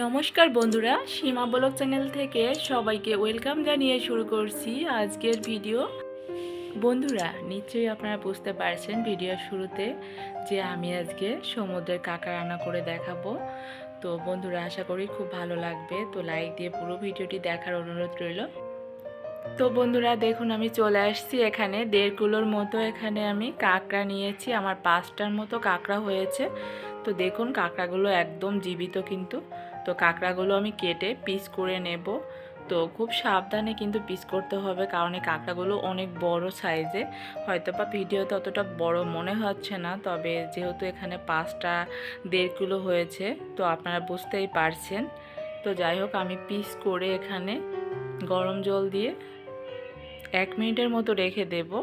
নমস্কার বন্ধুরা, সীমা blog channel থেকে সবাইকে ওয়েলকাম জানিয়ে শুরু করছি আজকের ভিডিও। বন্ধুরা, নিশ্চয়ই আপনারা বুঝতে পারছেন ভিডিওর শুরুতে যে আমি আজকে সমুদ্রের কাঁকড়া রান্না করে দেখাবো। তো বন্ধুরা, আশা করি খুব ভালো লাগবে। তো লাইক দিয়ে পুরো ভিডিওটি দেখার অনুরোধ রইল। তো বন্ধুরা, দেখুন, আমি চলে আসছি এখানে। দেড় কিলোর মতো এখানে আমি কাঁকড়া নিয়েছি। আমার পাঁচটার মতো কাঁকড়া হয়েছে। তো দেখুন, কাঁকড়াগুলো একদম জীবিত কিন্তু। তো কাঁকড়াগুলো আমি কেটে পিস করে নেব। তো খুব সাবধানে কিন্তু পিস করতে হবে কারণ এই কাঁকড়াগুলো অনেক বড় সাইজে। হয়তো বা ভিডিওতে অতটা বড় মনে হচ্ছে না, তবে যেহেতু এখানে পাঁচটা দেড় কিলো হয়েছে, তো আপনারা বুঝতেই পারছেন। তো যাই হোক, আমি পিস করে এখানে গরম জল দিয়ে এক মিনিটের মতো রেখে দেবো।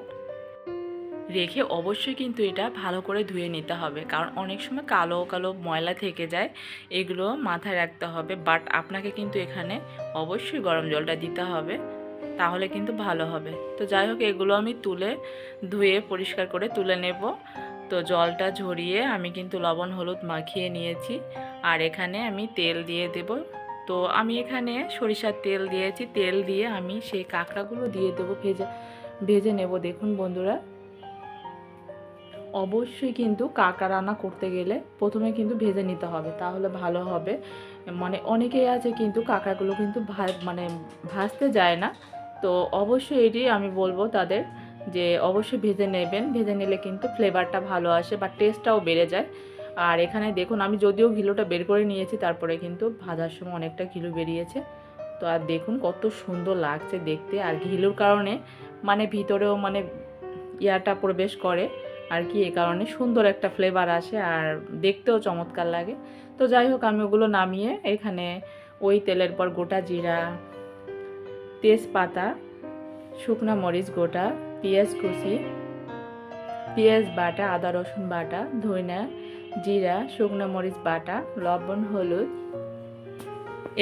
রেখে অবশ্যই কিন্তু এটা ভালো করে ধুয়ে নিতে হবে। কারণ অনেক সময় কালো কালো ময়লা থেকে যায়, এগুলো মাথায় রাখতে হবে। বাট আপনাকে কিন্তু এখানে অবশ্যই গরম জলটা দিতে হবে, তাহলে কিন্তু ভালো হবে। তো যাই হোক, এগুলো আমি তুলে ধুয়ে পরিষ্কার করে তুলে নেব। তো জলটা ঝরিয়ে আমি কিন্তু লবণ, হলুদ মাখিয়ে নিয়েছি। আর এখানে আমি তেল দিয়ে দেব। তো আমি এখানে সরিষার তেল দিয়েছি। তেল দিয়ে আমি সেই কাঁকড়াগুলো দিয়ে দেবো, ভেজে ভেজে নেব। দেখুন বন্ধুরা অবশ্যই কিন্তু কাঁকড়া রান্না করতে গেলে প্রথমে কিন্তু ভেজে নিতে হবে, তাহলে ভালো হবে। মানে অনেকেই আছে কিন্তু কাঁকড়াগুলো কিন্তু মানে ভাজতে যায় না। তো অবশ্যই এটি আমি বলব তাদের যে অবশ্যই ভেজে নেবেন, ভেজে নিলে কিন্তু ফ্লেভারটা ভালো আসে বা টেস্টটাও বেড়ে যায়। আর এখানে দেখুন, আমি যদিও ঘিলোটা বের করে নিয়েছি, তারপরে কিন্তু ভাজার সময় অনেকটা ঘিলু বেরিয়েছে। তো আর দেখুন কত সুন্দর লাগছে দেখতে, আর ঘিলুর কারণে মানে ভিতরেও মানে ইয়াটা প্রবেশ করে। আর কি, এ কারণে সুন্দর একটা ফ্লেভার আসে আর দেখতেও চমৎকার লাগে। তো যাই হোক, আমি ওগুলো নামিয়ে এখানে ওই তেলের পর গোটা জিরা, তেজপাতা, শুকনো মরিচ গোটা, পেঁয়াজ কুচি, পেঁয়াজ বাটা, আদা রসুন বাটা ধইনা জিরা, শুকনো মরিচ বাটা, লবণ, হলুদ,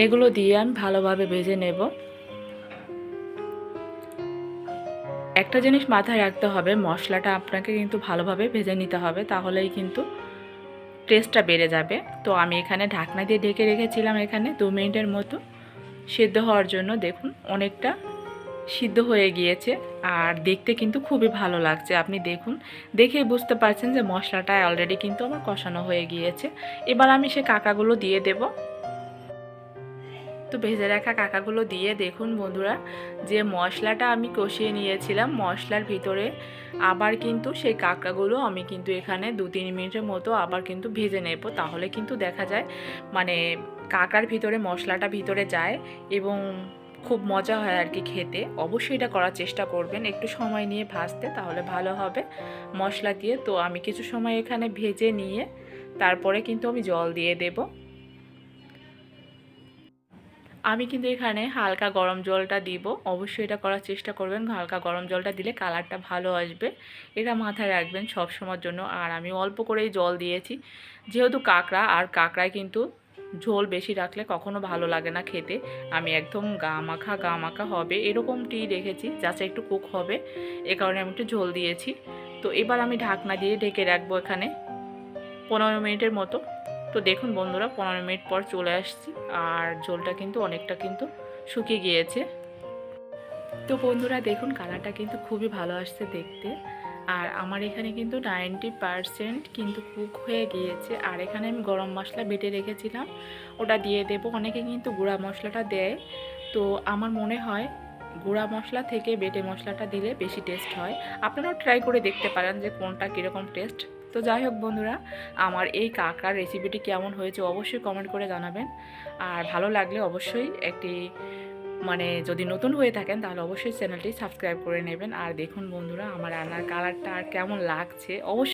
এগুলো দিয়ে আমি ভালোভাবে ভেজে নেব। একটা জিনিস মাথায় রাখতে হবে, মশলাটা আপনাকে কিন্তু ভালোভাবে ভেজে নিতে হবে, তাহলেই কিন্তু টেস্টটা বেড়ে যাবে। তো আমি এখানে ঢাকনা দিয়ে ঢেকে রেখেছিলাম এখানে দু মিনিটের মতো। সিদ্ধ হওয়ার জন্য দেখুন অনেকটা সিদ্ধ হয়ে গিয়েছে, আর দেখতে কিন্তু খুবই ভালো লাগছে। আপনি দেখুন, দেখেই বুঝতে পারছেন যে মশলাটা অলরেডি কিন্তু আমার কষানো হয়ে গিয়েছে। এবার আমি সে কাকাগুলো দিয়ে দেবো। তো ভেজে রাখা কাকাগুলো দিয়ে দেখুন বন্ধুরা, যে মশলাটা আমি কষিয়ে নিয়েছিলাম, মশলার ভিতরে আবার কিন্তু সেই কাঁকড়াগুলো আমি কিন্তু এখানে দু তিন মিনিটের মতো আবার কিন্তু ভেজে নেব। তাহলে কিন্তু দেখা যায় মানে কাঁকড়ার ভিতরে মশলাটা ভিতরে যায় এবং খুব মজা হয় আর কি খেতে। অবশ্যই এটা করার চেষ্টা করবেন, একটু সময় নিয়ে ভাজতে তাহলে ভালো হবে মশলা দিয়ে। তো আমি কিছু সময় এখানে ভেজে নিয়ে তারপরে কিন্তু আমি জল দিয়ে দেবো। আমি কিন্তু এখানে হালকা গরম জলটা দিব। অবশ্যই এটা করার চেষ্টা করবেন। হালকা গরম জলটা দিলে কালারটা ভালো আসবে। এটা মাথায় রাখবেন সব সময়ের জন্য। আর আমি অল্প করেই জল দিয়েছি। যেহেতু কাঁকড়া, আর কাঁকড়ায় কিন্তু ঝোল বেশি রাখলে কখনো ভালো লাগে না খেতে। আমি একদম গা মাখা গা মাখা হবে। এরকমটি রেখেছি। যাতে একটু কুক হবে। এ কারণে আমি একটু ঝোল দিয়েছি। তো এবার আমি ঢাকনা দিয়ে ঢেকে রাখব এখানে। পনেরো মিনিটের মতো। তো দেখুন বন্ধুরা, পনেরো মিনিট পর চলে আসছি। আর ঝোলটা কিন্তু অনেকটা কিন্তু শুকিয়ে গিয়েছে। তো বন্ধুরা, দেখুন কালারটা কিন্তু খুবই ভালো আসছে দেখতে। আর আমার এখানে কিন্তু নাইনটি পারসেন্ট কিন্তু কুক হয়ে গিয়েছে। আর এখানে আমি গরম মশলা বেটে রেখেছিলাম। ওটা দিয়ে দেব। অনেকে কিন্তু গুঁড়া মশলাটা দেয়। তো আমার মনে হয় গুঁড়া মশলা থেকে বেটে মশলাটা দিলে বেশি টেস্ট হয়। আপনারাও ট্রাই করে দেখতে পারেন যে কোনটা কীরকম টেস্ট। তো যাই হোক বন্ধুরা, আমার এই কাকার রেসিপিটি কেমন হয়েছে অবশ্যই কমেন্ট করে জানাবেন। আর ভালো লাগলে অবশ্যই একটি মানে যদি নতুন হয়ে থাকেন তাহলে অবশ্যই চ্যানেলটি সাবস্ক্রাইব করে নেবেন। আর দেখুন বন্ধুরা, আমার রান্নার কালারটা আর কেমন লাগছে, অবশ্যই